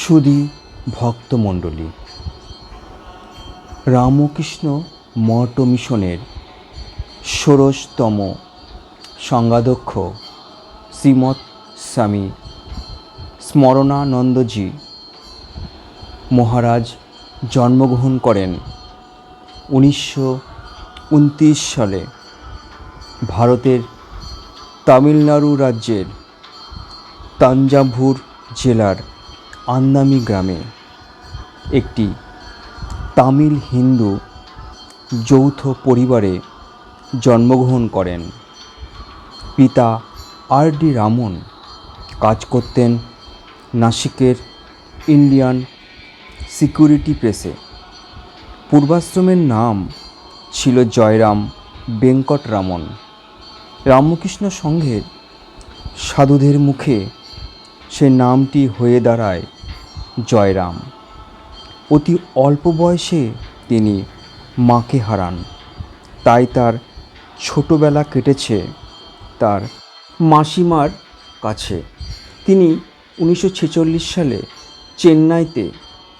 সুধী ভক্তমণ্ডলী। রামকৃষ্ণ মঠ মিশনের ষোড়শতম সংঘাধ্যক্ষ শ্রীমৎ স্বামী স্মরণানন্দজি মহারাজ জন্মগ্রহণ করেন উনিশশো উনত্রিশ সালে ভারতের তামিলনাড়ু রাজ্যের তাঞ্জাভুর জেলার আন্দামি গ্রামে একটি তামিল হিন্দু যৌথ পরিবারে জন্মগ্রহণ করেন। পিতা আর ডি রামন কাজ করতেন নাসিকের ইন্ডিয়ান সিকিউরিটি প্রেসে। পূর্বাশ্রমের নাম ছিল জয়রাম বেঙ্কটরামন রামকৃষ্ণ সংঘের সাধুদের মুখে সে নামটি হয়ে দাঁড়ায় জয়রাম। অতি অল্প বয়সে তিনি মাকে হারান। তাই তার ছোটোবেলা কেটেছে তার মাসিমার কাছে। তিনি উনিশশো ছেচল্লিশ সালে চেন্নাইতে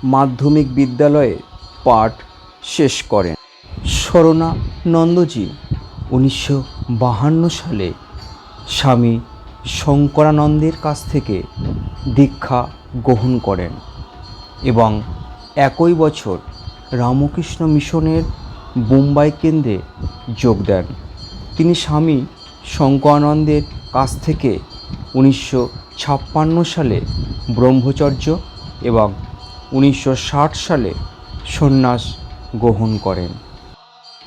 মাধ্যমিক বিদ্যালয়ে পাঠ শেষ করেন। শরণানন্দজি উনিশশো সালে স্বামী শঙ্করানন্দের কাছ থেকে দীক্ষা গ্রহণ করেন এবং একই বছর রামকৃষ্ণ মিশনের বোম্বাই কেন্দ্রে যোগ দেন। তিনি স্বামী শঙ্করানন্দের কাছ থেকে উনিশশো ছাপ্পান্ন সালে ব্রহ্মচর্য এবং উনিশশো ষাট সালে সন্ন্যাস গ্রহণ করেন।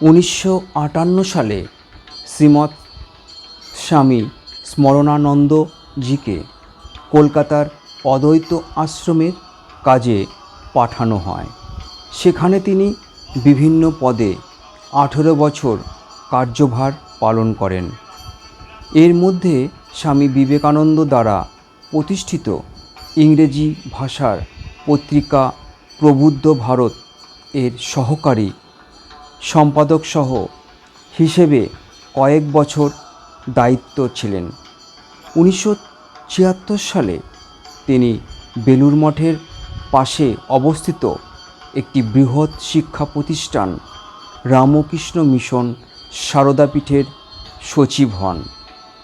উনিশশো আটান্ন সালে শ্রীমৎ স্বামী স্মরণানন্দজিকে কলকাতার অদ্বৈত আশ্রমের কাজে পাঠানো হয়। সেখানে তিনি বিভিন্ন পদে আঠেরো বছর কার্যভার পালন করেন। এর মধ্যে স্বামী বিবেকানন্দ দ্বারা প্রতিষ্ঠিত ইংরেজি ভাষার পত্রিকা প্রবুদ্ধ ভারত এর সহকারী সম্পাদকসহ হিসেবে কয়েক বছর দায়িত্ব ছিলেন। উনিশশো ছিয়াত্তর সালে তিনি বেলুর মঠের পাশে অবস্থিত একটি বৃহৎ শিক্ষা প্রতিষ্ঠান রামকৃষ্ণ মিশন সারদাপীঠের সচিব হন,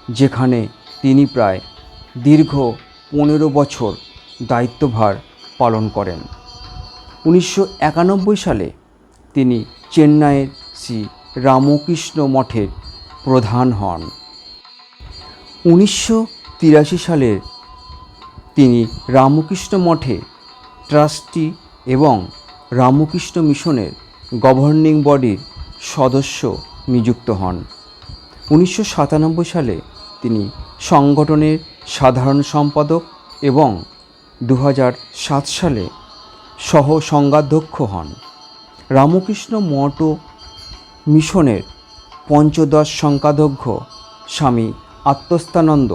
যেখানে তিনি প্রায় দীর্ঘ পনেরো বছর দায়িত্বভার পালন করেন। উনিশশো একানব্বই সালে তিনি চেন্নাইয়ের শ্রী রামকৃষ্ণ মঠের প্রধান হন। উনিশশো তিরাশি সালের তিনি রামকৃষ্ণ মঠে ট্রাস্টি এবং রামকৃষ্ণ মিশনের গভর্নিং বডির সদস্য নিযুক্ত হন। উনিশশো সাতানব্বই সালে তিনি সংগঠনের সাধারণ সম্পাদক এবং দু সাত সালে সহ সংঘাধ্যক্ষ হন। রামকৃষ্ণ মঠ মিশনের পঞ্চদশ সংখ্যাধ্যক্ষ স্বামী আত্মস্থানন্দ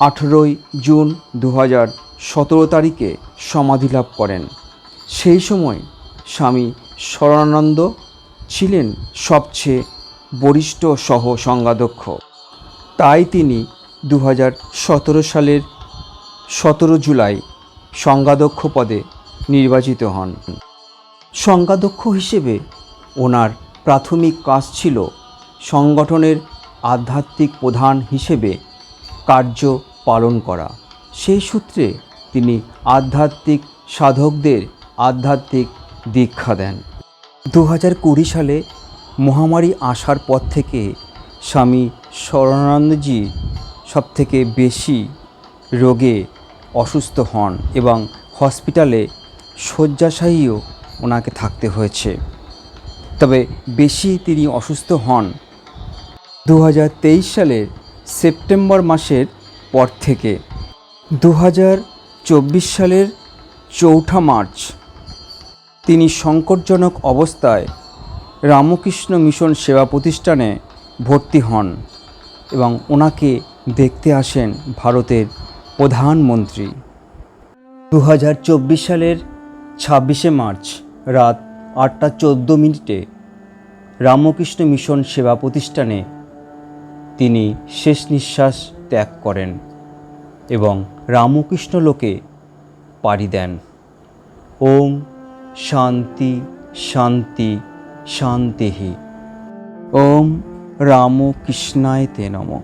আঠেরোই জুন দু হাজার সতেরো তারিখে সমাধি লাভ করেন। সেই সময় স্বামী শরণানন্দ ছিলেন সবচেয়ে বরিষ্ঠ সহ সংঘাধ্যক্ষ তাই তিনি দু হাজার সতেরো সালের সতেরো জুলাই সংঘাধ্যক্ষ পদে নির্বাচিত হন। সংঘাধ্যক্ষ হিসেবে ওনার প্রাথমিক কাজ ছিল সংগঠনের আধ্যাত্মিক প্রধান হিসেবে কার্য পালন করা। সেই সূত্রে তিনি আধ্যাত্মিক সাধকদের আধ্যাত্মিক দীক্ষা দেন। দু হাজার কুড়ি সালে মহামারী আসার পর থেকে স্বামী শরণানন্দজি সবথেকে বেশি রোগে অসুস্থ হন এবং হসপিটালে শয্যাশায়ীও ওনাকে থাকতে হয়েছে। তবে বেশি তিনি অসুস্থ হন। দু হাজার তেইশ সালের সেপ্টেম্বর মাসের পর থেকে দু হাজার চব্বিশ সালের চৌঠা মার্চ, তিনি সংকটজনক অবস্থায় রামকৃষ্ণ মিশন সেবা প্রতিষ্ঠানে ভর্তি হন এবং ওনাকে দেখতে আসেন ভারতের প্রধানমন্ত্রী। দু হাজার চব্বিশ সালের ছাব্বিশে মার্চ, রাত আটটা চোদ্দ মিনিটে রামকৃষ্ণ মিশন সেবা প্রতিষ্ঠানে তিনি শেষ নিঃশ্বাস ত্যাগ করেন এবং রামকৃষ্ণ লোকে পাড়ি দেন। ওম শান্তি শান্তি শান্তিহি। ওম রামকৃষ্ণায় তে নমঃ।